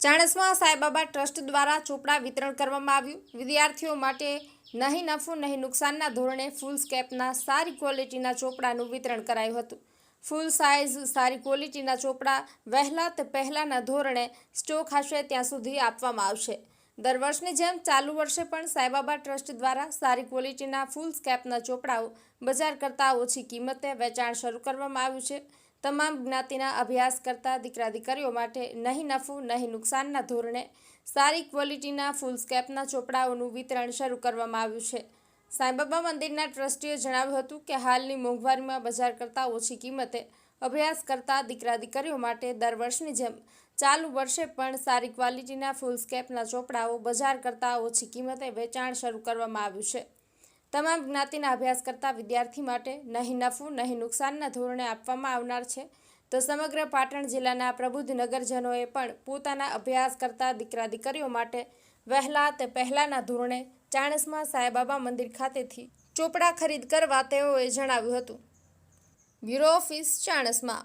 Chanasma Saibaba trust દ્વારા ચોપડા વિતરણ કરવામાં આવ્યું. વિદ્યાર્થીઓ માટે નહીં નફો, નહીં નુકસાનના ધોરણે ફૂલ સ્કેપના સારી ક્વોલિટીના ચોપડાનું વિતરણ કરાયું હતું. ફૂલ સાઇઝ સારી ક્વોલિટીના ચોપડા વહેલા તે પહેલાંના ધોરણે સ્ટોક હશે ત્યાં સુધી આપવામાં આવશે. દર વર્ષની જેમ ચાલુ વર્ષે પણ સાંઈબાબા ટ્રસ્ટ દ્વારા સારી ક્વોલિટીના ફૂલ સ્કેપના ચોપડાઓ બજાર કરતાં ઓછી કિંમતે વેચાણ શરૂ કરવામાં આવ્યું છે. તમામ જ્ઞાતિના અભ્યાસ કરતા દીકરા દીકરીઓ માટે નહીં નફો, નહીં નુકસાનના ધોરણે સારી ક્વોલિટીના ફૂલ સ્કેપના ચોપડાઓનું વિતરણ શરૂ કરવામાં આવ્યું છે. સાંઈબાબા મંદિરના ટ્રસ્ટીએ જણાવ્યું હતું કે હાલની મોંઘવારીમાં બજાર કરતાં ઓછી કિંમતે અભ્યાસ કરતા દીકરા દીકરીઓ માટે દર વર્ષની જેમ ચાલુ વર્ષે પણ સારી ક્વોલિટીના ફૂલ સ્કેપના ચોપડાઓ બજાર કરતાં ઓછી કિંમતે વેચાણ શરૂ કરવામાં આવ્યું છે. તમામ જ્ઞાતિના અભ્યાસ કરતા વિદ્યાર્થી માટે નહીં નફો, નહીં નુકસાનના ધોરણે આપવામાં આવનાર છે. તો સમગ્ર પાટણ જિલ્લાના પ્રબુદ્ધ નગરજનોએ પણ પોતાના અભ્યાસ કરતા દીકરા દીકરીઓ માટે વહેલા તે પહેલાંના ધોરણે ચાણસમાં સાંઈબાબા મંદિર ખાતેથી ચોપડા ખરીદ કરવા તેઓએ જણાવ્યું હતું. Bureau office Chanasma